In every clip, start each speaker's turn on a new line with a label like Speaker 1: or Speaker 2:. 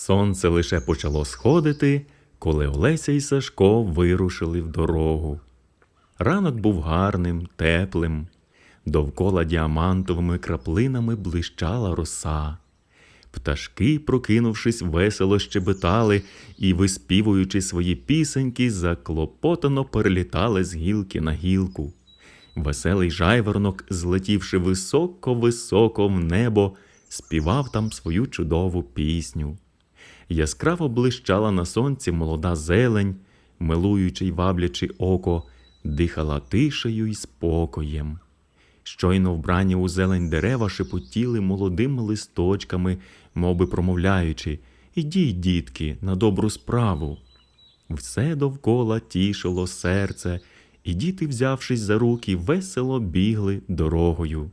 Speaker 1: Сонце лише почало сходити, коли Олеся і Сашко вирушили в дорогу. Ранок був гарним, теплим. Довкола діамантовими краплинами блищала роса. Пташки, прокинувшись, весело щебетали і, виспівуючи свої пісеньки, заклопотано перелітали з гілки на гілку. Веселий жайворонок, злетівши високо-високо в небо, співав там свою чудову пісню. Яскраво блищала на сонці молода зелень, милуючи й ваблячи око, дихала тишею й спокоєм. Щойно вбрані у зелень дерева шепотіли молодими листочками, мовби промовляючи Ідіть, дітки, на добру справу. Все довкола тішило серце, і діти, взявшись за руки, весело бігли дорогою.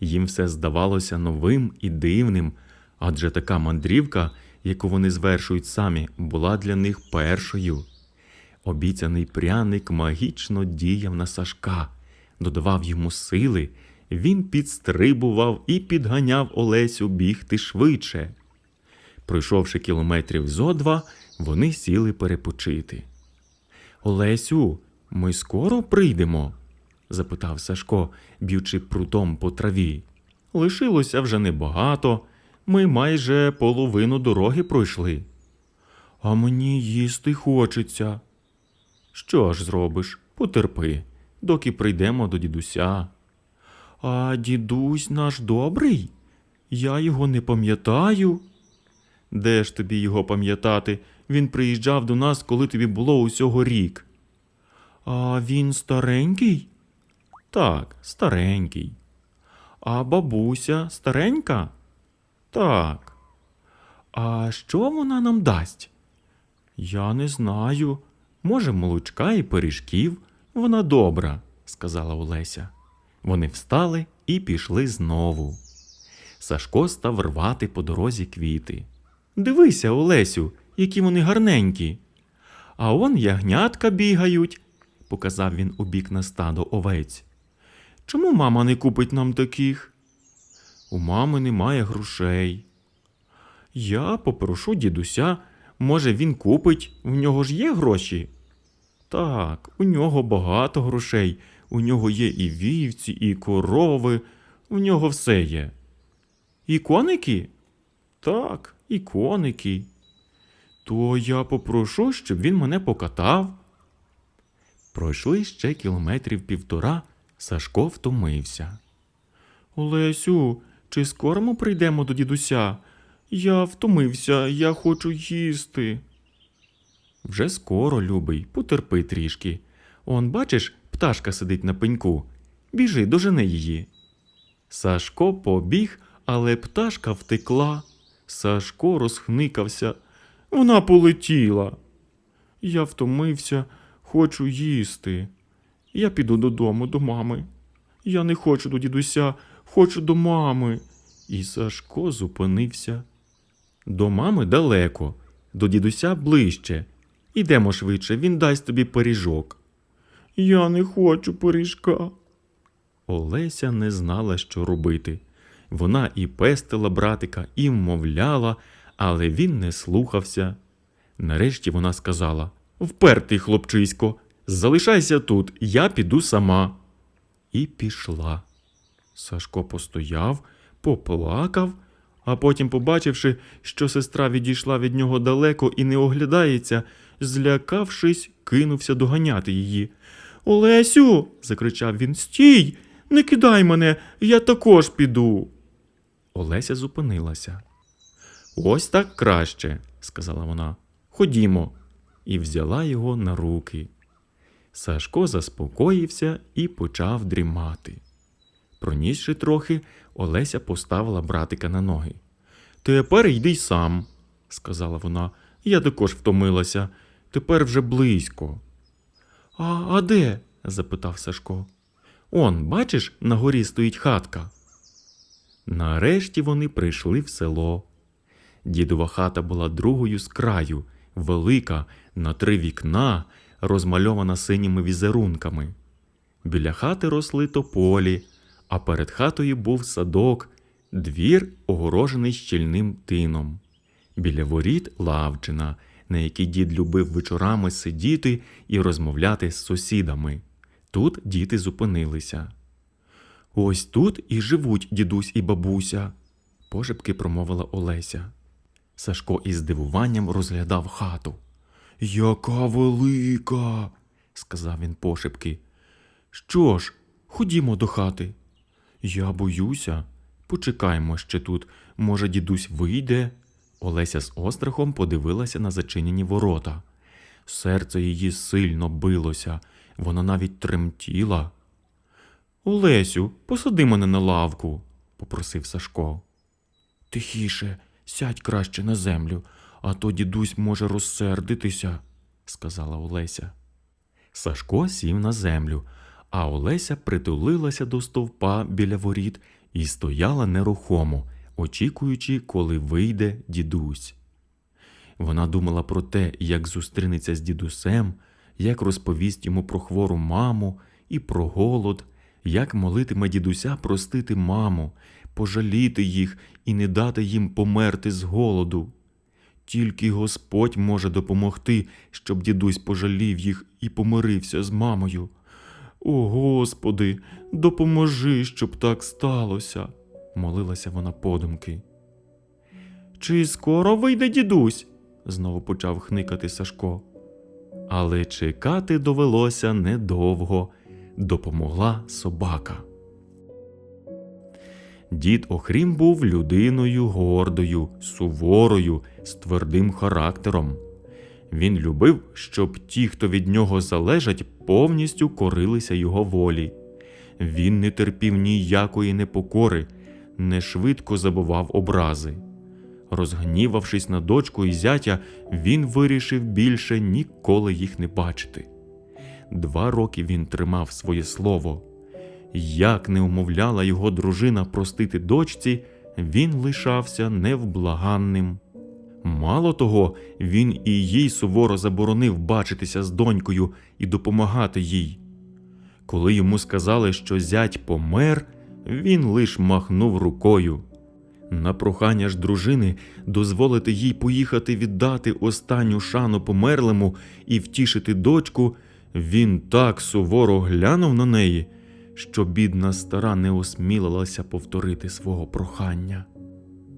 Speaker 1: Їм все здавалося новим і дивним, адже така мандрівка, яку вони звершують самі, була для них першою. Обіцяний пряник магічно діяв на Сашка, додавав йому сили, він підстрибував і підганяв Олесю бігти швидше. Пройшовши кілометрів зо два, вони сіли перепочити. Олесю, ми скоро прийдемо? запитав Сашко, б'ючи прутом по траві. Лишилося вже небагато. Ми майже половину дороги пройшли. А мені їсти хочеться. Що ж зробиш? Потерпи, доки прийдемо до дідуся. А дідусь наш добрий? Я його не пам'ятаю. Де ж тобі його пам'ятати? Він приїжджав до нас, коли тобі було усього рік. А він старенький? Так, старенький. А бабуся старенька? Так. А що вона нам дасть? Я не знаю. Може, молочка і пиріжків. Вона добра, сказала Олеся. Вони встали і пішли знову. Сашко став рвати по дорозі квіти. Дивися, Олесю, які вони гарненькі. А он ягнятка бігають, показав він у бік на стадо овець. Чому мама не купить нам таких? У мами немає грошей. Я попрошу дідуся, може, він купить, в нього ж є гроші. Так, у нього багато грошей, у нього є і вівці, і корови, у нього все є. І коники? Так, і коники. То я попрошу, щоб він мене покатав. Пройшли ще кілометрів півтора, Сашко втомився. Олесю, чи скоро ми прийдемо до дідуся? Я втомився, я хочу їсти. Вже скоро, любий, потерпи трішки. Он, бачиш, пташка сидить на пеньку. Біжи, дожени її. Сашко побіг, але пташка втекла. Сашко розхникався. Вона полетіла. Я втомився, хочу їсти. Я піду додому до мами. Я не хочу до дідуся, хочу до мами. І Сашко зупинився. До мами далеко, до дідуся ближче. Ідемо швидше, він дасть тобі пиріжок. Я не хочу пиріжка. Олеся не знала, що робити. Вона і пестила братика, і вмовляла, але він не слухався. Нарешті вона сказала: Впертий, хлопчисько, залишайся тут, я піду сама. І пішла. Сашко постояв, поплакав, а потім, побачивши, що сестра відійшла від нього далеко і не оглядається, злякавшись, кинувся доганяти її. Олесю. закричав він, стій, не кидай мене, я також піду. Олеся зупинилася. Ось так краще, сказала вона. Ходімо, і взяла його на руки. Сашко заспокоївся і почав дрімати. Пронісши трохи, Олеся поставила братика на ноги. Тепер йди сам, сказала вона. Я також втомилася. Тепер вже близько. А, а де? запитав Сашко. Он, бачиш, на горі стоїть хатка. Нарешті вони прийшли в село. Дідова хата була другою з краю, велика, на три вікна, розмальована синіми візерунками. Біля хати росли тополі, а перед хатою був садок, двір, огорожений щільним тином. Біля воріт лавчина, на якій дід любив вечорами сидіти і розмовляти з сусідами. Тут діти зупинилися. Ось тут і живуть дідусь і бабуся, пошепки промовила Олеся. Сашко із здивуванням розглядав хату. Яка велика, сказав він пошепки. Що ж, ходімо до хати. Я боюся. Почекаймо ще тут. Може, дідусь вийде. Олеся з острахом подивилася на зачинені ворота. Серце її сильно билося, вона навіть тремтіла. Олесю, посади мене на лавку, попросив Сашко. Тихіше, сядь краще на землю, а то дідусь може розсердитися, сказала Олеся. Сашко сів на землю, а Олеся притулилася до стовпа біля воріт і стояла нерухомо, очікуючи, коли вийде дідусь. Вона думала про те, як зустрінеться з дідусем, як розповість йому про хвору маму і про голод, як молитиме дідуся простити маму, пожаліти їх і не дати їм померти з голоду. Тільки Господь може допомогти, щоб дідусь пожалів їх і помирився з мамою. О Господи, допоможи, щоб так сталося, молилася вона подумки. Чи скоро вийде дідусь? знову почав хникати Сашко. Але чекати довелося недовго, допомогла собака. Дід Охрім був людиною гордою, суворою, з твердим характером. Він любив, щоб ті, хто від нього залежать, повністю корилися його волі. Він не терпів ніякої непокори, не швидко забував образи. Розгнівавшись на дочку і зятя, він вирішив більше ніколи їх не бачити. Два роки він тримав своє слово. Як не умовляла його дружина простити дочці, він лишався невблаганним. Мало того, він і їй суворо заборонив бачитися з донькою і допомагати їй. Коли йому сказали, що зять помер, він лиш махнув рукою. На прохання ж дружини дозволити їй поїхати віддати останню шану померлому і втішити дочку, він так суворо глянув на неї, що бідна стара не осмілилася повторити свого прохання.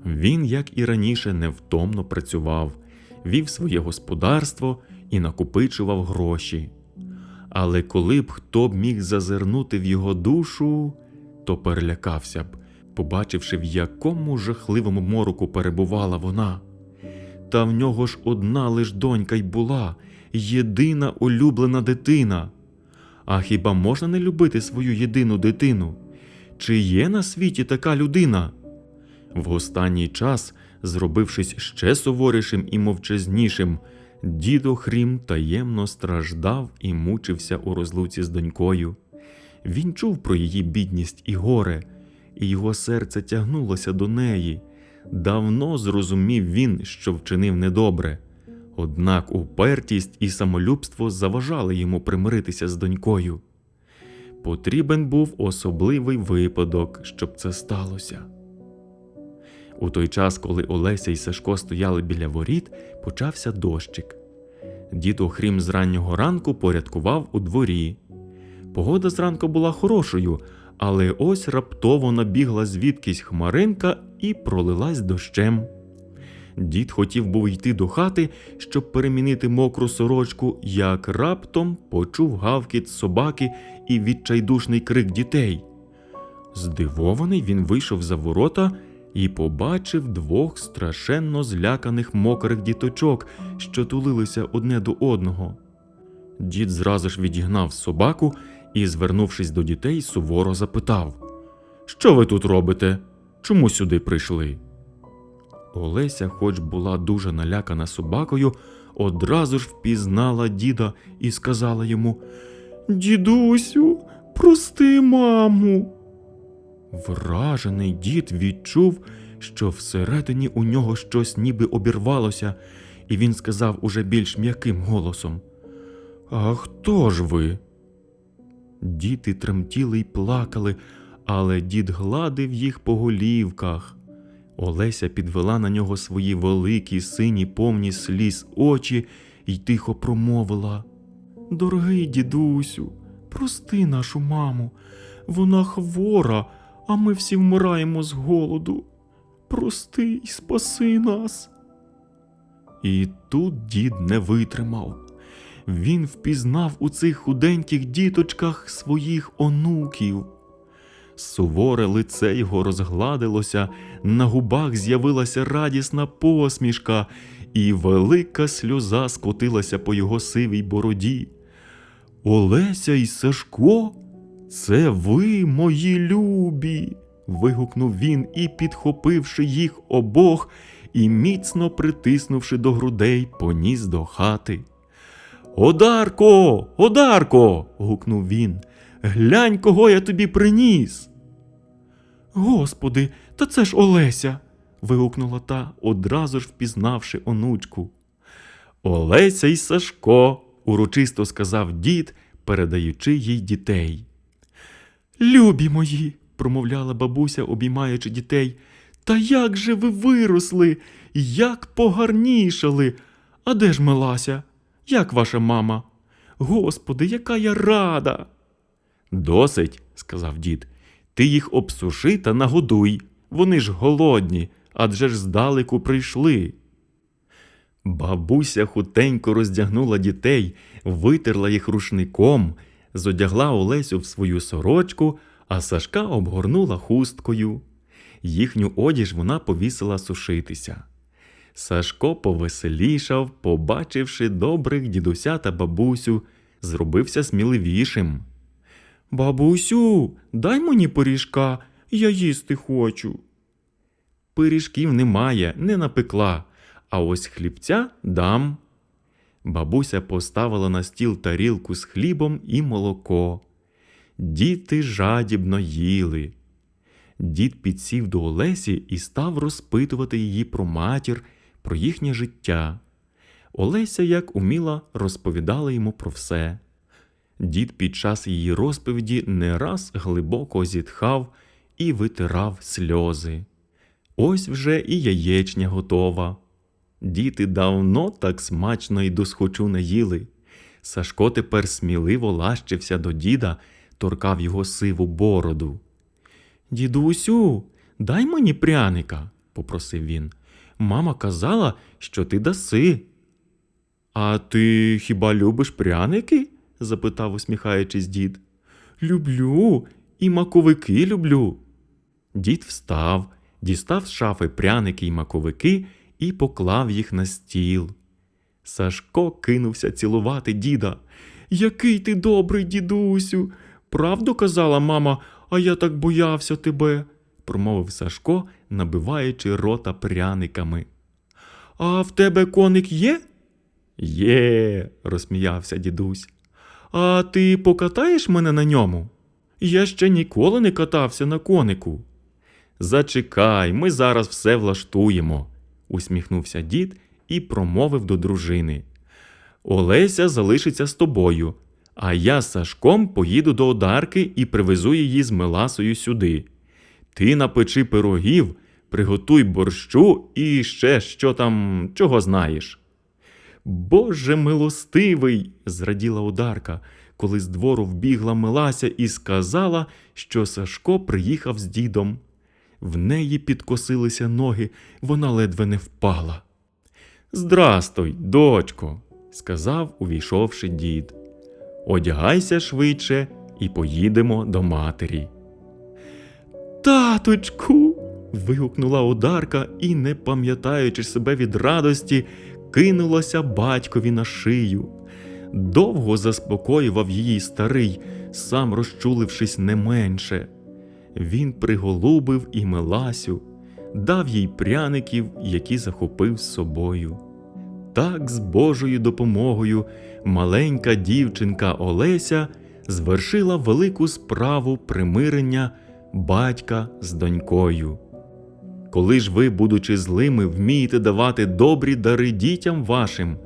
Speaker 1: Він, як і раніше, невтомно працював, вів своє господарство і накопичував гроші. Але коли б хто б міг зазирнути в його душу, то перелякався б, побачивши, в якому жахливому мороку перебувала вона. Та в нього ж одна лиш донька й була, єдина улюблена дитина. А хіба можна не любити свою єдину дитину? Чи є на світі така людина? В останній час, зробившись ще суворішим і мовчазнішим, дід Охрім таємно страждав і мучився у розлуці з донькою. Він чув про її бідність і горе, і його серце тягнулося до неї. Давно зрозумів він, що вчинив недобре. Однак упертість і самолюбство заважали йому примиритися з донькою. Потрібен був особливий випадок, щоб це сталося. У той час, коли Олеся і Сашко стояли біля воріт, почався дощик. Дід Охрім з раннього ранку порядкував у дворі. Погода зранку була хорошою, але ось раптово набігла звідкись хмаринка і пролилась дощем. Дід хотів був йти до хати, щоб перемінити мокру сорочку, як раптом почув гавкіт собаки і відчайдушний крик дітей. Здивований, він вийшов за ворота і побачив двох страшенно зляканих мокрих діточок, що тулилися одне до одного. Дід зразу ж відігнав собаку і, звернувшись до дітей, суворо запитав: Що ви тут робите? Чому сюди прийшли? Олеся, хоч була дуже налякана собакою, одразу ж впізнала діда і сказала йому: Дідусю, прости маму. Вражений дід відчув, що всередині у нього щось ніби обірвалося, і він сказав уже більш м'яким голосом: А хто ж ви? Діти тремтіли й плакали, але дід гладив їх по голівках. Олеся підвела на нього свої великі, сині, повні сліз очі й тихо промовила. Дорогий дідусю, прости нашу маму. Вона хвора, а ми всі вмираємо з голоду. Прости й спаси нас. І тут дід не витримав. Він впізнав у цих худеньких діточках своїх онуків. Суворе лице його розгладилося, на губах з'явилася радісна посмішка, і велика сльоза скотилася по його сивій бороді. Олеся і Сашко, це ви, мої любі. вигукнув він і, підхопивши їх обох і міцно притиснувши до грудей, поніс до хати. Одарко, Одарко. гукнув він. Глянь, кого я тобі приніс. Господи, та це ж Олеся. вигукнула та, одразу ж впізнавши онучку. Олеся й Сашко, урочисто сказав дід, передаючи їй дітей. Любі мої, промовляла бабуся, обіймаючи дітей. Та як же ви виросли, як погарнішали. А де ж Мелася? Як ваша мама? Господи, яка я рада. Досить, сказав дід. Ти їх обсуши та нагодуй. Вони ж голодні, адже ж здалеку прийшли. Бабуся хутенько роздягнула дітей, витерла їх рушником, зодягла Олесю в свою сорочку, а Сашка обгорнула хусткою. Їхню одіж вона повісила сушитися. Сашко повеселішав, побачивши добрих дідуся та бабусю, зробився сміливішим. Бабусю, дай мені пиріжка, я їсти хочу. Пиріжків немає, не напекла, а ось хлібця дам. Бабуся поставила на стіл тарілку з хлібом і молоко. Діти жадібно їли. Дід підсів до Олесі і став розпитувати її про матір, про їхнє життя. Олеся, як уміла, розповідала йому про все. Дід під час її розповіді не раз глибоко зітхав і витирав сльози. Ось вже і яєчня готова. Діти давно так смачно й досхочу не їли. Сашко тепер сміливо лащився до діда, торкав його сиву бороду. Дідусю, дай мені пряника, попросив він. Мама казала, що ти даси. А ти хіба любиш пряники? запитав, усміхаючись дід. Люблю, і маковики люблю. Дід встав, дістав з шафи пряники й маковики і поклав їх на стіл. Сашко кинувся цілувати діда. Який ти добрий, дідусю. Правду казала мама, а я так боявся тебе, промовив Сашко, набиваючи рота пряниками. А в тебе коник є? Є, розсміявся дідусь. А ти покатаєш мене на ньому? Я ще ніколи не катався на конику. Зачекай, ми зараз все влаштуємо, усміхнувся дід і промовив до дружини. Олеся залишиться з тобою, а я з Сашком поїду до одарки і привезу її з Меласою сюди. Ти напечи пирогів, приготуй борщу і ще що там, чого знаєш. Боже милостивий, зраділа ударка, коли з двору вбігла Мелася і сказала, що Сашко приїхав з дідом. В неї підкосилися ноги, вона ледве не впала. Здрастуй, дочко, сказав, увійшовши дід. Одягайся швидше і поїдемо до матері. Таточку. вигукнула одарка і, не пам'ятаючи себе від радості, кинулася батькові на шию. Довго заспокоював її старий, сам розчулившись не менше. Він приголубив і Меласю, дав їй пряників, які захопив з собою. Так, з Божою допомогою, маленька дівчинка Олеся звершила велику справу примирення батька з донькою. Коли ж ви, будучи злими, вмієте давати добрі дари дітям вашим,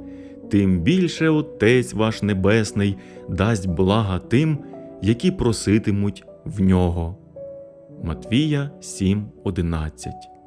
Speaker 1: тим більше Отець ваш Небесний дасть блага тим, які проситимуть в нього. Матвія 7:11